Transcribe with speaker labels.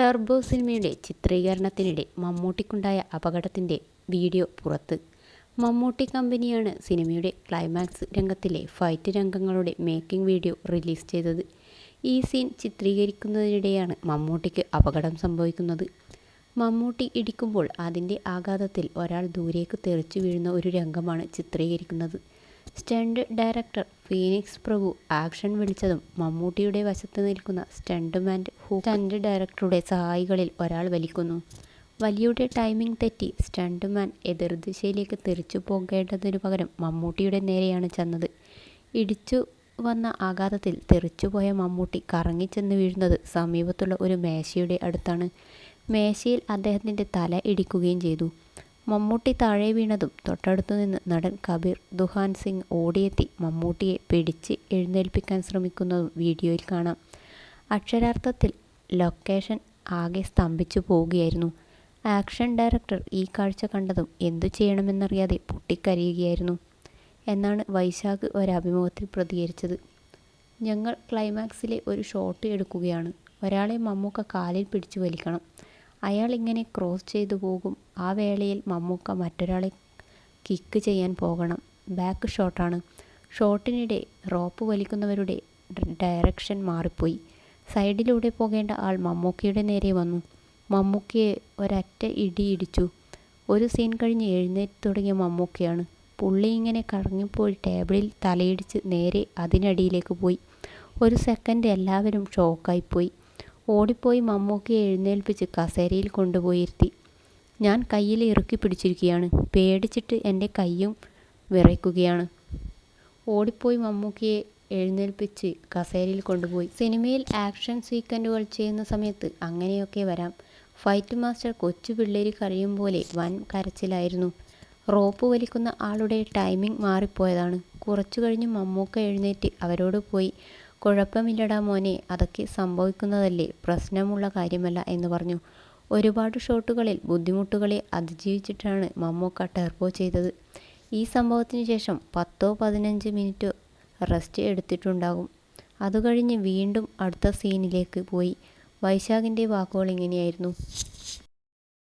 Speaker 1: Turbo സിനിമയുടെ ചിത്രീകരണത്തിനിടെ മമ്മൂട്ടിക്കുണ്ടായ അപകടത്തിന്റെ video പുറത്ത്. മമ്മൂട്ടി കമ്പനിയാണ് സിനിമയുടെ ക്ലൈമാക്സ് രംഗത്തിലെ ഫൈറ്റ് രംഗങ്ങളുടെ മേക്കിംഗ് വീഡിയോ റിലീസ് ചെയ്തത്. ഈ സീൻ ചിത്രീകരിക്കുന്നതിനിടെയാണ് മമ്മൂട്ടിക്ക് അപകടം സംഭവിക്കുന്നത്. മമ്മൂട്ടി ഇടിക്കുമ്പോൾ അതിന്റെ ആഘാതത്തിൽ ഒരാൾ ദൂരേക്ക് തെറിച്ചു വീഴുന്ന ഒരു രംഗമാണ് ചിത്രീകരിക്കുന്നത്. Stunt director Phoenix Prabhu action വിളിച്ചതും മമ്മൂട്ടിയുടെ വശത്ത് നിൽക്കുന്ന സ്റ്റണ്ട്മാൻ ഹൂ സ്റ്റണ്ട് ഡയറക്ടറുടെ സഹായികളിൽ ഒരാൾ വലിക്കുന്നു. വലിയുടെ ടൈമിംഗ് തെറ്റി സ്റ്റണ്ട്മാൻ എതിർദിശയിലേക്ക് തിരിച്ചു പോകേണ്ടതിനു പകരം മമ്മൂട്ടിയുടെ നേരെയാണ് ചെന്നത്. ഇടിച്ചു വന്ന ആഘാതത്തിൽ തെറിച്ചുപോയ മമ്മൂട്ടി കറങ്ങിച്ചെന്ന് വീഴുന്നത് സമീപത്തുള്ള ഒരു മേശയുടെ അടുത്താണ്. മേശയിൽ അദ്ദേഹത്തിന്റെ തല ഇടിക്കുകയും ചെയ്തു. മമ്മൂട്ടി താഴെ വീണതും തൊട്ടടുത്തു നിന്ന് നടൻ കബീർ ദുഹാൻ സിംഗ് ഓടിയെത്തി മമ്മൂട്ടിയെ പിടിച്ച് എഴുന്നേൽപ്പിക്കാൻ ശ്രമിക്കുന്നതും വീഡിയോയിൽ കാണാം. അക്ഷരാർത്ഥത്തിൽ ലൊക്കേഷൻ ആകെ സ്തംഭിച്ചു പോവുകയായിരുന്നു. ആക്ഷൻ ഡയറക്ടർ ഈ കാഴ്ച കണ്ടതും എന്തു ചെയ്യണമെന്നറിയാതെ പൊട്ടിക്കരയുകയായിരുന്നു. എന്നാണ് വൈശാഖ് ഒരഭിമുഖത്തിൽ പ്രതികരിച്ചത്. ഞങ്ങൾ ക്ലൈമാക്സിലെ ഒരു ഷോട്ട് എടുക്കുകയാണ്. ഒരാളെ മമ്മൂക്ക കാലിൽ പിടിച്ചു വലിക്കണം. അയാൾ ഇങ്ങനെ ക്രോസ് ചെയ്തു പോകും. ആ വേളയിൽ മമ്മൂക്ക മറ്റൊരാളെ കിക്ക് ചെയ്യാൻ പോകണം. ബാക്ക് ഷോട്ടാണ് ഷോട്ടിനിടെ റോപ്പ് വലിക്കുന്നവരുടെ ഡയറക്ഷൻ മാറിപ്പോയി. സൈഡിലൂടെ പോകേണ്ട ആൾ മമ്മൂക്കയുടെ നേരെ വന്നു. മമ്മൂക്കയെ ഒരറ്റ ഇടി ഇടിച്ചു. ഒരു സീൻ കഴിഞ്ഞ് എഴുന്നേറ്റ് തുടങ്ങിയ മമ്മൂക്കയാണ്. പുള്ളി ഇങ്ങനെ കറങ്ങിപ്പോയി ടേബിളിൽ തലയിടിച്ച് നേരെ അതിനടിയിലേക്ക് പോയി. ഒരു സെക്കൻഡ് എല്ലാവരും ഷോക്കായിപ്പോയി ഓടിപ്പോയി മമ്മൂക്കയെ എഴുന്നേൽപ്പിച്ച് കസേരയിൽ കൊണ്ടുപോയിരുത്തി. ഞാൻ കയ്യിൽ ഇറുക്കി പിടിച്ചിരിക്കുകയാണ്. പേടിച്ചിട്ട് എന്റെ കയ്യും വിറയ്ക്കുകയാണ്. ഓടിപ്പോയി മമ്മൂക്കയെ എഴുന്നേൽപ്പിച്ച് കസേരയിൽ കൊണ്ടുപോയി. സിനിമയിൽ ആക്ഷൻ സീക്വന്റുകൾ ചെയ്യുന്ന സമയത്ത് അങ്ങനെയൊക്കെ വരാം. ഫൈറ്റ് മാസ്റ്റർ കൊച്ചു പിള്ളേര് കരയും പോലെ വൻ കരച്ചിലായിരുന്നു. റോപ്പ് വലിക്കുന്ന ആളുടെ ടൈമിംഗ് മാറിപ്പോയതാണ്. കുറച്ചു കഴിഞ്ഞ് മമ്മൂക്ക എഴുന്നേറ്റ് അവരോട് പോയി കുഴപ്പമില്ലടാ മോനെ അതൊക്കെ സംഭവിക്കുന്നതല്ലേ? പ്രശ്നമുള്ള കാര്യമല്ല എന്ന് പറഞ്ഞു. ഒരുപാട് ഷോട്ടുകളിൽ ബുദ്ധിമുട്ടുകളെ അതിജീവിച്ചിട്ടാണ് മമ്മൂക്ക ടെർബോ ചെയ്തത്. ഈ സംഭവത്തിന് ശേഷം പത്തോ പതിനഞ്ച് മിനിറ്റോ റെസ്റ്റ് എടുത്തിട്ടുണ്ടാകും. അതുകഴിഞ്ഞ് വീണ്ടും അടുത്ത സീനിലേക്ക് പോയി. വൈശാഖിന്റെ വാക്കുകൾ ഇങ്ങനെയായിരുന്നു.